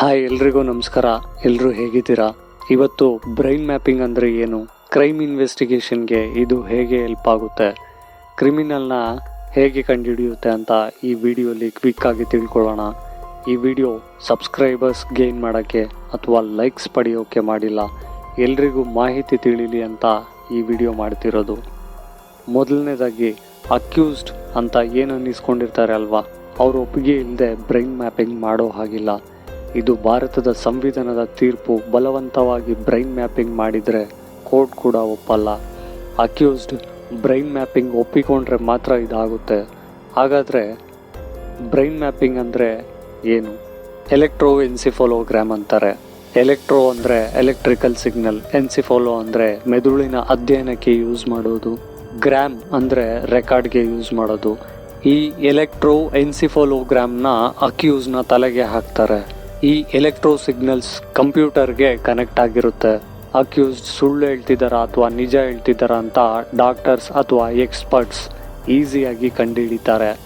Hi ಎಲ್ರಿಗೂ ನಮಸ್ಕಾರ. ಎಲ್ಲರೂ ಹೇಗಿದ್ದೀರಾ? ಇವತ್ತು ಬ್ರೈನ್ ಮ್ಯಾಪಿಂಗ್ ಅಂದರೆ ಏನು? ಕ್ರೈಮ್ ಇನ್ವೆಸ್ಟಿಗೇಷನ್ಗೆ ಇದು ಹೇಗೆ ಹೆಲ್ಪ್ ಆಗುತ್ತೆ? ಕ್ರಿಮಿನಲ್ನ ಹೇಗೆ ಕಂಡುಹಿಡಿಯುತ್ತೆ ಅಂತ ಈ ವಿಡಿಯೋಲಿ ಕ್ವಿಕ್ ಆಗಿ ತಿಳ್ಕೊಳ್ಳೋಣ. ಈ ವಿಡಿಯೋ ಸಬ್ಸ್ಕ್ರೈಬರ್ಸ್ ಗೇನ್ ಮಾಡೋಕ್ಕೆ ಅಥವಾ ಲೈಕ್ಸ್ ಪಡೆಯೋಕೆ ಮಾಡಿಲ್ಲ. ಎಲ್ರಿಗೂ ಮಾಹಿತಿ ತಿಳಿಲಿ ಅಂತ ಈ ವಿಡಿಯೋ ಮಾಡ್ತಿರೋದು. ಮೊದಲನೇದಾಗಿ, ಅಕ್ಯೂಸ್ಡ್ ಅಂತ ಏನು ಅನ್ನಿಸ್ಕೊಂಡಿರ್ತಾರೆ ಅಲ್ವಾ? ಅವ್ರ ಒಪ್ಪಿಗೆ ಇಲ್ಲದೆ ಬ್ರೈನ್ ಮ್ಯಾಪಿಂಗ್ ಮಾಡೋ ಹಾಗಿಲ್ಲ. ಇದು ಭಾರತದ ಸಂವಿಧಾನದ ತೀರ್ಪು ಬಲವಂತವಾಗಿ ಬ್ರೈನ್ ಮ್ಯಾಪಿಂಗ್ ಮಾಡಿದರೆ ಕೋರ್ಟ್ ಕೂಡ ಒಪ್ಪಲ್ಲ. ಅಕ್ಯೂಸ್ಡ್ ಬ್ರೈನ್ ಮ್ಯಾಪಿಂಗ್ ಒಪ್ಪಿಕೊಂಡ್ರೆ ಮಾತ್ರ ಇದಾಗುತ್ತೆ. ಹಾಗಾದರೆ ಬ್ರೈನ್ ಮ್ಯಾಪಿಂಗ್ ಅಂದರೆ ಏನು? ಎಲೆಕ್ಟ್ರೋ ಎನ್ಸಿಫೋಲೋಗ್ರಾಮ್ ಅಂತಾರೆ. ಎಲೆಕ್ಟ್ರೋ ಅಂದರೆ ಎಲೆಕ್ಟ್ರಿಕಲ್ ಸಿಗ್ನಲ್ ಎನ್ಸಿಫೋಲೋ ಅಂದರೆ ಮೆದುಳಿನ ಅಧ್ಯಯನಕ್ಕೆ ಯೂಸ್ ಮಾಡೋದು. ಗ್ರಾಮ್ ಅಂದರೆ ರೆಕಾರ್ಡ್ಗೆ ಯೂಸ್ ಮಾಡೋದು. ಈ ಎಲೆಕ್ಟ್ರೋ ಎನ್ಸಿಫೋಲೋಗ್ರಾಮ್ನ ಅಕ್ಯೂಸ್ನ ತಲೆಗೆ ಹಾಕ್ತಾರೆ. ಈ ಎಲೆಕ್ಟ್ರೋ ಸಿಗ್ನಲ್ಸ್ ಕಂಪ್ಯೂಟರ್ಗೆ ಕನೆಕ್ಟ್ ಆಗಿರುತ್ತೆ. ಅಕ್ಯೂಸ್ಡ್ ಸುಳ್ಳು ಹೇಳ್ತಿದ್ದಾರಾ ಅಥವಾ ನಿಜ ಹೇಳ್ತಿದ್ದಾರಾ ಅಂತ ಡಾಕ್ಟರ್ಸ್ ಅಥವಾ ಎಕ್ಸ್ಪರ್ಟ್ಸ್ ಈಸಿಯಾಗಿ ಕಂಡುಹಿಡಿತಾರೆ.